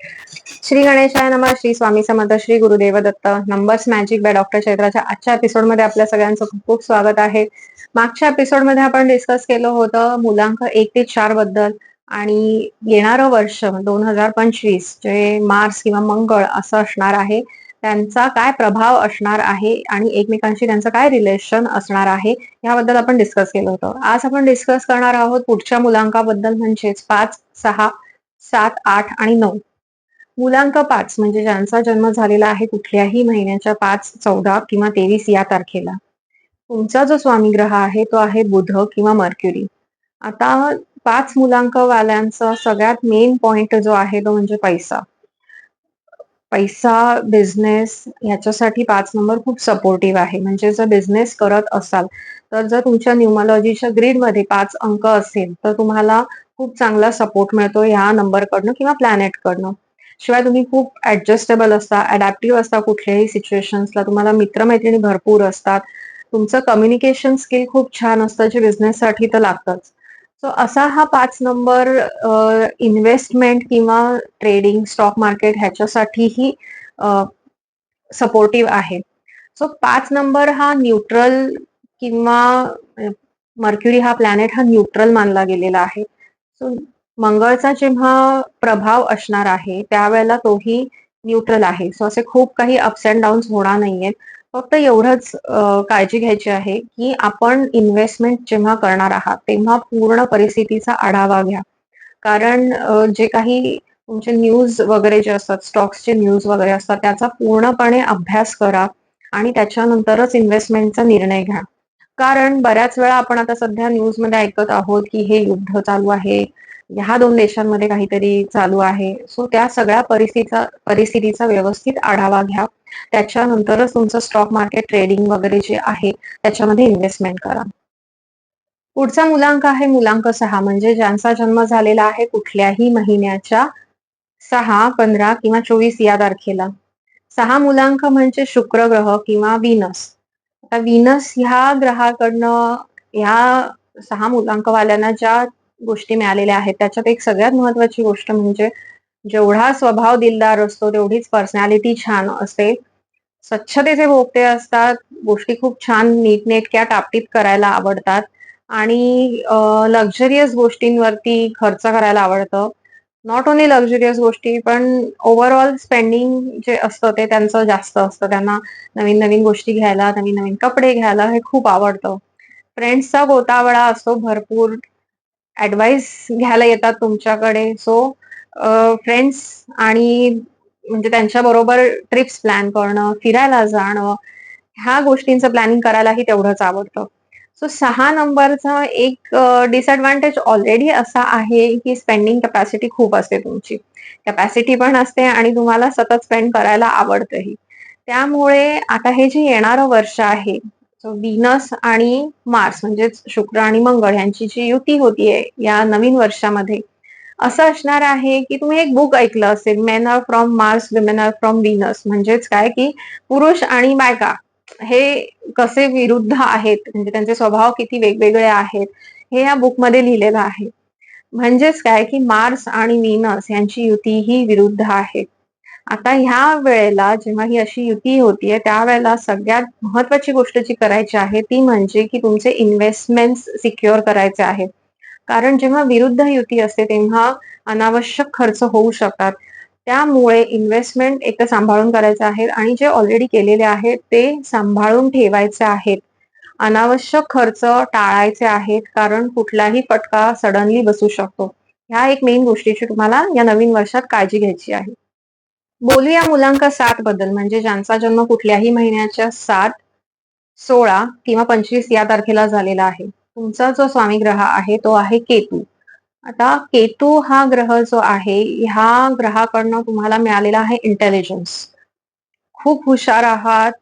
श्री गणेशाय नमः Shri Swami Samarth Shri Gurudev Datta numbers magic by doctor चैत्राच्या आजच्या एपिसोडमध्ये आपल्या सगळ्यांचं खूप खूप स्वागत आहे. मागच्या एपिसोडमध्ये आपण डिस्कस केलं होतं मुलांक एक ते चारबद्दल आणि येणारं वर्ष दोन हजार पंचवीस जे मार्स किंवा मंगळ असं असणार आहे त्यांचा काय प्रभाव असणार आहे आणि एकमेकांशी त्यांचं काय रिलेशन असणार आहे याबद्दल आपण डिस्कस केलं होतं. आज आपण डिस्कस करणार आहोत पुढच्या मुलांकाबद्दल म्हणजेच पाच सहा सात आठ आणि नऊ. मुलांक पाच म्हणजे ज्यांचा जन्म झालेला आहे कुठल्याही महिन्याच्या पाच चौदा किंवा तेवीस या तारखेला. तुमचा जो स्वामी ग्रह आहे तो आहे बुध किंवा मर्क्युरी. आता पाच मुलांक वाल्यांचा सगळ्यात मेन पॉइंट जो आहे तो म्हणजे पैसा. पैसा बिझनेस याच्यासाठी पाच नंबर खूप सपोर्टिव्ह आहे. म्हणजे जर बिझनेस करत असाल तर जर तुमच्या न्यूमॉलॉजीच्या ग्रीडमध्ये पाच अंक असेल तर तुम्हाला खूप चांगला सपोर्ट मिळतो या नंबरकडनं किंवा प्लॅनेटकडनं. शिवाय तुम्ही खूप ऍडजस्टेबल असता अडॅप्टिव्ह असता कुठल्याही सिच्युएशन्सला तुम्हाला मित्रमैत्रिणी भरपूर असतात. तुमचं कम्युनिकेशन स्किल खूप छान असतं जे बिझनेससाठी तर लागतंच. सो असा हा पाच नंबर इन्व्हेस्टमेंट किंवा ट्रेडिंग स्टॉक मार्केट ह्याच्यासाठीही सपोर्टिव्ह आहे. सो पाच नंबर हा न्यूट्रल किंवा मर्क्युरी हा प्लॅनेट हा न्यूट्रल मानला गेलेला आहे. सो मंगळचा जेव्हा प्रभाव असणार आहे त्यावेळेला तोही न्यूट्रल आहे. सो असे खूप काही अप्स अँड डाऊन्स होणार नाहीयेत. फक्त एवढंच काळजी घ्यायची आहे की आपण इन्व्हेस्टमेंट जेव्हा करणार आहात तेव्हा पूर्ण परिस्थितीचा आढावा घ्या. कारण जे काही तुमचे न्यूज वगैरे जे असतात स्टॉक्सचे न्यूज वगैरे असतात त्याचा पूर्णपणे अभ्यास करा आणि त्याच्यानंतरच इन्व्हेस्टमेंटचा निर्णय घ्या. कारण बऱ्याच वेळा आपण आता सध्या न्यूजमध्ये ऐकत आहोत की हे युद्ध चालू आहे. ह्या दोन देशांमध्ये काहीतरी चालू आहे. सो त्या सगळ्या परिस्थितीचा परिस्थितीचा व्यवस्थित आढावा घ्या. त्याच्यानंतरच तुमचं स्टॉक मार्केट ट्रेडिंग वगैरे जे आहे त्याच्यामध्ये इन्व्हेस्टमेंट करा. पुढचा मुलांक आहे मुलांक सहा. म्हणजे ज्यांचा जन्म झालेला आहे कुठल्याही महिन्याच्या सहा पंधरा किंवा चोवीस या तारखेला. सहा मुलांक म्हणजे शुक्र ग्रह किंवा विनस. आता विनस ह्या ग्रहाकडनं ह्या सहा मुलांकवाल्यांना ज्या गोष्टी मिळालेल्या आहेत त्याच्यात एक सगळ्यात महत्वाची गोष्ट म्हणजे जेवढा स्वभाव दिलदार असतो तेवढीच पर्सनॅलिटी छान असते स्वच्छतेचे भोगते असतात गोष्टी खूप छान नीटनेटक्या टापटीत करायला आवडतात. आणि लक्झरियस गोष्टींवरती खर्च करायला आवडतं. नॉट ओनली लक्झुरियस गोष्टी पण ओव्हरऑल स्पेंडिंग जे असतं ते त्यांचं जास्त असतं. त्यांना नवीन नवीन गोष्टी घ्यायला नवीन नवीन कपडे घ्यायला हे खूप आवडतं. फ्रेंड्सचा गोतावळा असतो भरपूर ऍडवाइस घ्यायला येतात तुमच्याकडे. सो फ्रेंड्स आणि म्हणजे त्यांच्या बरोबर ट्रिप्स प्लॅन करणं फिरायला जाणं ह्या गोष्टींचं प्लॅनिंग करायलाही तेवढंच आवडतं. सो सहा नंबरचा एक डिसएडव्हान्टेज ऑलरेडी असा आहे की स्पेंडिंग कॅपॅसिटी खूप असते तुमची. कॅपॅसिटी पण असते आणि तुम्हाला सतत स्पेंड करायला आवडतंही. त्यामुळे आता हे जे येणारं वर्ष आहे विनस आणि मार्स म्हणजेच शुक्र आणि मंगळ यांची जी युती होतीये या नवीन वर्षामध्ये असं असणार आहे की तुम्ही एक बुक ऐकलं असेल men are from Mars women are from Venus म्हणजेच काय की पुरुष आणि बायका हे कसे विरुद्ध आहेत? म्हणजे त्यांचे स्वभाव किती वेगवेगळे आहेत? हे या बुकमध्ये लिहिलेलं आहे. म्हणजेच काय? की मार्स आणि मीनस यांची युती ही विरुद्ध आहे. आता ह्या वेळेला जेव्हा ही अशी युती होतीये त्यावेळेला सगळ्यात महत्वाची गोष्ट जी करायची आहे ती म्हणजे की तुमचे इन्व्हेस्टमेंट सिक्युअर करायचे आहेत. कारण जेव्हा विरुद्ध युती असते तेव्हा अनावश्यक खर्च होऊ शकतात. त्यामुळे इन्व्हेस्टमेंट एक तर सांभाळून करायचं आहे आणि जे ऑलरेडी केलेले आहेत ते सांभाळून ठेवायचे आहेत. अनावश्यक खर्च टाळायचे आहेत कारण कुठलाही फटका सडनली बसू शकतो. ह्या एक मेन गोष्टीची तुम्हाला या नवीन वर्षात काळजी घ्यायची आहे. बोलूया मुलांक सात बद्दल म्हणजे ज्यांचा जन्म कुठल्याही महिन्याच्या सात सोळा किंवा पंचवीस या तारखेला झालेला आहे. तुमचा जो स्वामी ग्रह आहे तो आहे केतू. आता केतू हा ग्रह जो आहे ह्या ग्रहाकडनं तुम्हाला मिळालेला आहे इंटेलिजन्स खूप हुशार आहात.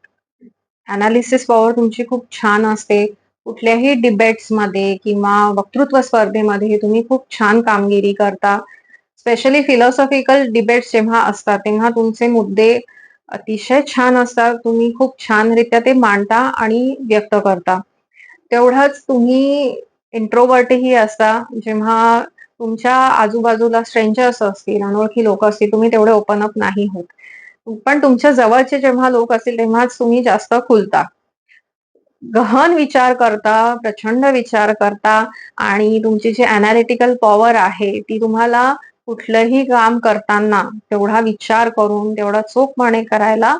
अनालिसिस पॉवर तुमची खूप छान असते. कुठल्याही डिबेट्समध्ये किंवा वक्तृत्व स्पर्धेमध्ये तुम्ही खूप छान कामगिरी करता. स्पेशली फिलॉसॉफिकल डिबेट्स जेव्हा असतात तेव्हा तुमचे मुद्दे अतिशय छान असतात. तुम्ही खूप छानरित्या ते मांडता आणि व्यक्त करता. तेवढंच तुम्ही इंट्रोवर्टही असता. जेव्हा तुमच्या आजूबाजूला स्ट्रेंजर्स असतील अनोळखी लोक असतील तुम्ही तेवढे ओपन अप नाही होत. पण तुमच्या जवळचे जेव्हा लोक असतील तेव्हाच तुम्ही जास्त खुलता. गहन विचार करता प्रचंड विचार करता आणि तुमची जी अनालिटिकल पॉवर आहे ती तुम्हाला कुठलंही काम करताना तेवढा विचार करून तेवढा चोखपणे करायला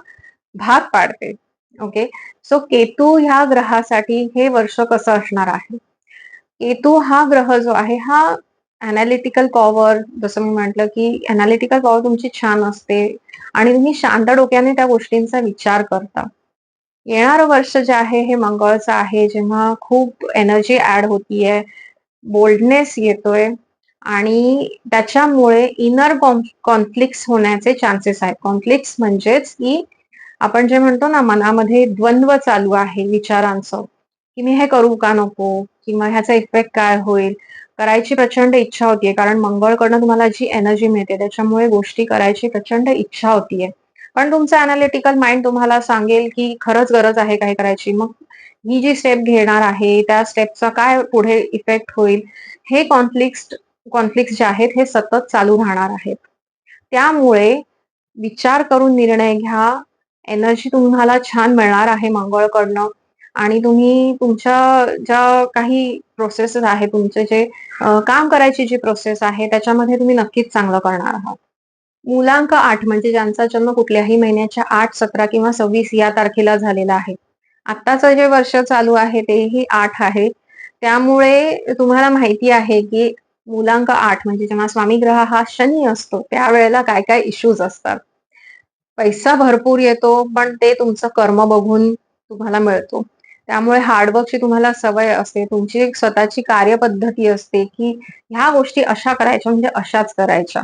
भाग पाडते. ओके सो केतू ह्या ग्रहासाठी हे वर्ष कसं असणार आहे? केतू हा ग्रह जो आहे हा अनालिटिकल पॉवर जसं मी म्हटलं की अनालिटिकल पॉवर तुमची छान असते आणि तुम्ही शांत डोक्याने त्या गोष्टींचा विचार करता. येणारं वर्ष जे आहे हे मंगळचं आहे जेव्हा खूप एनर्जी ऍड होतीये बोल्डनेस येतोय आणि त्याच्यामुळे इनर कॉन्फ्लिक्ट होण्याचे चान्सेस आहेत. कॉन्फ्लिक्ट म्हणजेच की आपण जे म्हणतो ना मनामध्ये द्वंद्व चालू आहे विचारांचं की मी हे करू का नको किंवा ह्याचा इफेक्ट काय होईल? करायची प्रचंड इच्छा होतीये. कारण मंगळकडनं तुम्हाला जी एनर्जी मिळते त्याच्यामुळे गोष्टी करायची प्रचंड इच्छा होतीये. पण तुमचं अनालिटिकल माइंड तुम्हाला सांगेल की खरंच गरज आहे काय करायची. मग ही जी स्टेप घेणार आहे त्या स्टेपचा काय पुढे इफेक्ट होईल हे कॉन्फ्लिक्ट कॉन्फ्लिक्ट जे आहेत हे सतत चालू राहणार आहेत. त्यामुळे विचार करून निर्णय घ्या. एनर्जी तुम्हाला छान मिळणार आहे मंगळकडनं. आणि तुम्ही तुमच्या ज्या काही प्रोसेसेस आहे तुमचे जे काम करायची जी प्रोसेस आहे त्याच्यामध्ये तुम्ही नक्कीच चांगलं करणार आहात. मुलांक आठ म्हणजे ज्यांचा जन्म कुठल्याही महिन्याच्या आठ सतरा किंवा सव्वीस या तारखेला झालेला आहे. आत्ताचं जे वर्ष चालू आहे तेही आठ आहे. त्यामुळे तुम्हाला माहिती आहे की मुलांक आठ म्हणजे जेव्हा स्वामी ग्रह हा शनी असतो त्यावेळेला काय काय इश्यूज असतात. पैसा भरपूर येतो पण ते तुमचं कर्म बघून तुम्हाला मिळतो. त्यामुळे हार्डवर्कची तुम्हाला सवय असते. तुमची एक स्वतःची कार्यपद्धती असते की ह्या गोष्टी अशा करायच्या म्हणजे अशाच करायच्या.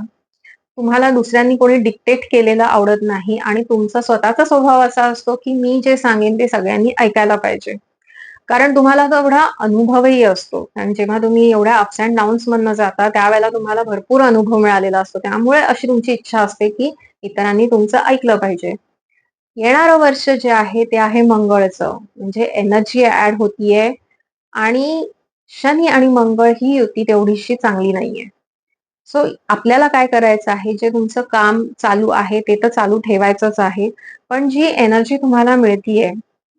तुम्हाला दुसऱ्यांनी कोणी डिक्टेट केलेलं आवडत नाही आणि तुमचा स्वतःचा स्वभाव असा असतो की मी जे सांगेन ते सगळ्यांनी ऐकायला पाहिजे. कारण तुम्हाला तेवढा अनुभवही असतो. कारण जेव्हा तुम्ही एवढ्या अप्स अँड डाऊन्स मधनं जाता त्यावेळेला तुम्हाला भरपूर अनुभव मिळालेला असतो. त्यामुळे अशी तुमची इच्छा असते की इतरांनी तुमचं ऐकलं पाहिजे. येणारं वर्ष जे आहे ते आहे मंगळचं. म्हणजे एनर्जी ऍड होतीये आणि शनी आणि मंगळ ही युती तेवढीशी चांगली नाहीये. सो आपल्याला काय करायचं आहे? जे तुमचं काम चालू आहे ते तर चालू ठेवायचंच आहे. पण जी एनर्जी तुम्हाला मिळतीये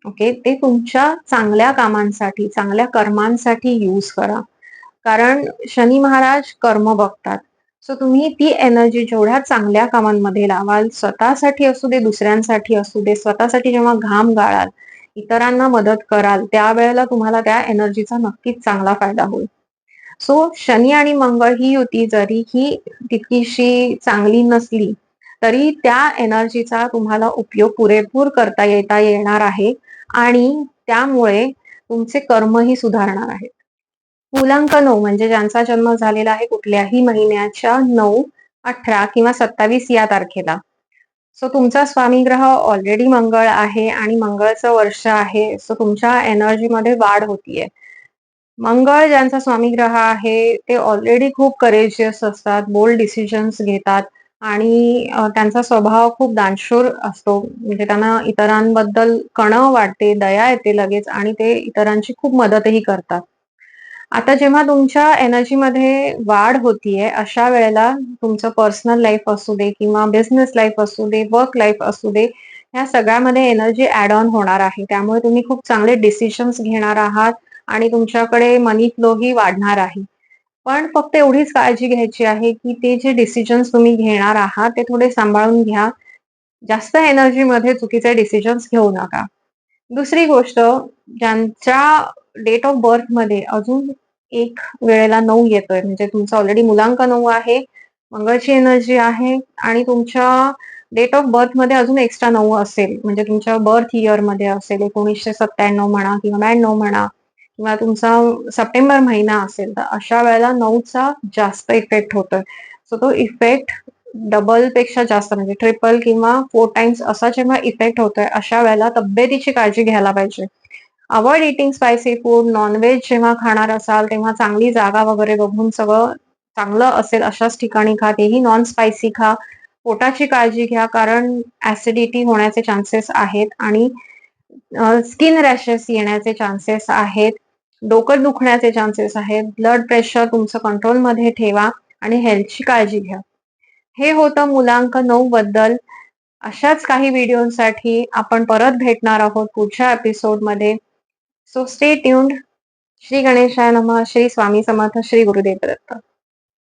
ओके ते तुमच्या चांगल्या कामांसाठी चांगल्या कर्मांसाठी यूज करा. कारण शनी महाराज कर्म बघतात. सो तुम्ही ती एनर्जी जेवढ्या चांगल्या कामांमध्ये लावाल स्वतःसाठी असू दे दुसऱ्यांसाठी असू दे स्वतःसाठी जेव्हा घाम गाळाल इतरांना मदत कराल त्यावेळेला तुम्हाला त्या एनर्जीचा नक्कीच चांगला फायदा होईल. सो शनी आणि मंगळ ही युती जरी ही तितकीशी चांगली नसली तरी त्या एनर्जीचा तुम्हाला उपयोग पुरेपूर करता येता येणार आहे आणि त्यामुळे तुमचे कर्मही सुधारणार आहेत. मुलांक नऊ म्हणजे ज्यांचा जन्म झालेला आहे कुठल्याही महिन्याच्या नऊ अठरा किंवा सत्तावीस या तारखेला. सो तुमचा स्वामी ग्रह ऑलरेडी मंगळ आहे आणि मंगळचं वर्ष आहे. सो तुमच्या एनर्जीमध्ये वाढ होतीये. मंगळ ज्यांचा स्वामी ग्रह आहे ते ऑलरेडी खूप करेजियस असतात बोल्ड डिसिजन्स घेतात आणि त्यांचा स्वभाव खूप दानशूर असतो. म्हणजे त्यांना इतरांबद्दल कणव वाटते दया येते लगेच आणि ते इतरांची खूप मदतही करतात. आता जेव्हा तुमच्या एनर्जीमध्ये वाढ होतीये अशा वेळेला तुमचं पर्सनल लाईफ असू दे किंवा बिझनेस लाईफ असू दे वर्क लाईफ असू दे ह्या सगळ्यामध्ये एनर्जी ऍड ऑन होणार आहे. त्यामुळे तुम्ही खूप चांगले डिसिशन्स घेणार आहात आणि तुमच्याकडे मनी फ्लोही वाढणार आहे. पण फक्त एवढीच काळजी घ्यायची आहे की ते जे डिसिजन्स तुम्ही घेणार आहात ते थोडे सांभाळून घ्या. जास्त एनर्जीमध्ये चुकीचे डिसिजन्स घेऊ नका. दुसरी गोष्ट ज्यांच्या डेट ऑफ बर्थमध्ये अजून एक वेळेला नऊ येतोय. म्हणजे तुमचा ऑलरेडी मुलांक नऊ आहे. मंगळची एनर्जी आहे आणि तुमच्या डेट ऑफ बर्थमध्ये अजून एक्स्ट्रा नऊ असेल. म्हणजे तुमच्या बर्थ इयरमध्ये असेल. एकोणीसशे सत्त्याण्णव म्हणा किंवा ब्याण्णव म्हणा किंवा तुमचा सप्टेंबर महिना असेल. तर अशा वेळेला नऊचा जास्त इफेक्ट होतोय. सो तो इफेक्ट डबलपेक्षा जास्त म्हणजे ट्रिपल किंवा फोर टाइम्स असा जेव्हा इफेक्ट होतोय अशा वेळेला तब्येतीची काळजी घ्यायला पाहिजे. Avoid eating spicy food nonveg जेव्हा खाणार असाल तेव्हा चांगली जागा वगैरे बघून सगळं चांगलं असेल अशाच ठिकाणी खा. तेही नॉन स्पायसी खा. पोटाची काळजी घ्या कारण ऍसिडिटी होण्याचे चान्सेस आहेत आणि स्किन रॅशेस येण्याचे चान्सेस आहेत. डोकं दुखण्याचे चान्सेस आहेत. ब्लड प्रेशर तुमचं कंट्रोलमध्ये ठेवा आणि हेल्थची काळजी घ्या. हे होतं मुलांक नऊ बद्दल. अशाच काही व्हिडिओसाठी आपण परत भेटणार आहोत पुढच्या एपिसोडमध्ये सो स्टे ट्यून्ड श्री गणेशाय नम श्री स्वामी समर्थ श्री गुरुदेव दत्त